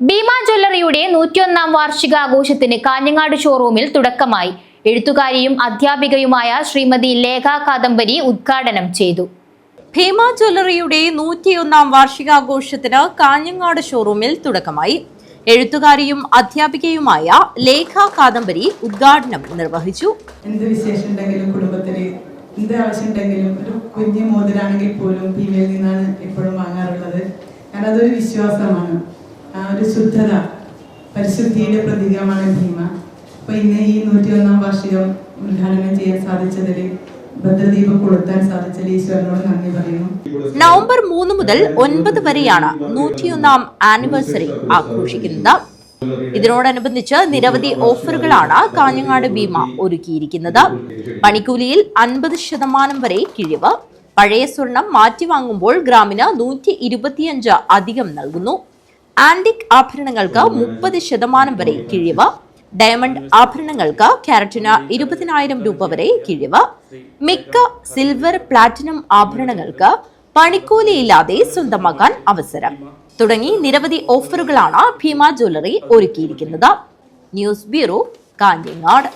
ഭീമ ജ്വല്ലറിയുടെ നൂറ്റിയൊന്നാം വാർഷികാഘോഷത്തിന് കാഞ്ഞങ്ങാട് ഷോറൂമിൽ തുടക്കമായി. എഴുത്തുകാരിയും അധ്യാപികയുമായ ശ്രീമതി ലേഖ കാദംബരി ഉദ്ഘാടനം ചെയ്തു. ഭീമ ജ്വല്ലറിയുടെ നൂറ്റിയൊന്നാം വാർഷികാഘോഷത്തിന് കാഞ്ഞങ്ങാട് ഷോറൂമിൽ തുടക്കമായി. എഴുത്തുകാരിയും അധ്യാപികയുമായ ലേഖ കാദംബരി ഉദ്ഘാടനം നിർവഹിച്ചു. എന്ത് വിശേഷം ഉണ്ടെങ്കിലും കുടുംബത്തിൽ എന്ത് ആവശ്യം ഉണ്ടെങ്കിലും ഒരു കുഞ്ഞു മോതിരാണെങ്കിൽ പോലും ഭീമയിൽ നിന്നാണ് എപ്പോഴും വാങ്ങാറുള്ളത്. കാരണം അതൊരു വിശ്വാസമാണ്. ഒരു ശുദ്ധത പരിശുദ്ധിയുടെ പ്രതീകമാണ് ഭീമ. അപ്പൊ ഇന്ന് ഈ നൂറ്റി ഒന്നാം വാർഷികം ഉദ്ഘാടനം ചെയ്യാൻ സാധിച്ചതിൽ നവംബർ മൂന്ന് മുതൽ ഒൻപത് വരെയാണ് നൂറ്റിയൊന്നാം ആനിവേഴ്സറി ആഘോഷിക്കുന്നത്. ഇതിനോടനുബന്ധിച്ച് നിരവധി ഓഫറുകളാണ് കാഞ്ഞങ്ങാട് ഭീമ ഒരുക്കിയിരിക്കുന്നത്. പണിക്കൂലിയിൽ അൻപത് ശതമാനം വരെ കിഴിവ്. പഴയ സ്വർണം മാറ്റിവാങ്ങുമ്പോൾ ഗ്രാമിന് നൂറ്റി ഇരുപത്തിയഞ്ച് അധികം നൽകുന്നു. ആന്റിക് ആഭരണങ്ങൾക്ക് മുപ്പത് ശതമാനം വരെ കിഴിവ് ഡയമണ്ട് ആഭരണങ്ങൾക്ക് ക്യാരറ്റിന് ഇരുപതിനായിരം രൂപ വരെ കിഴിവ് മിക്ക സിൽവർ പ്ലാറ്റിനം ആഭരണങ്ങൾക്ക് പണിക്കൂലിയില്ലാതെ സ്വന്തമാക്കാൻ അവസരം. തുടങ്ങി നിരവധി ഓഫറുകളാണ് ഭീമ ജ്വല്ലറി ഒരുക്കിയിരിക്കുന്നത്. News bureau Kanhangad.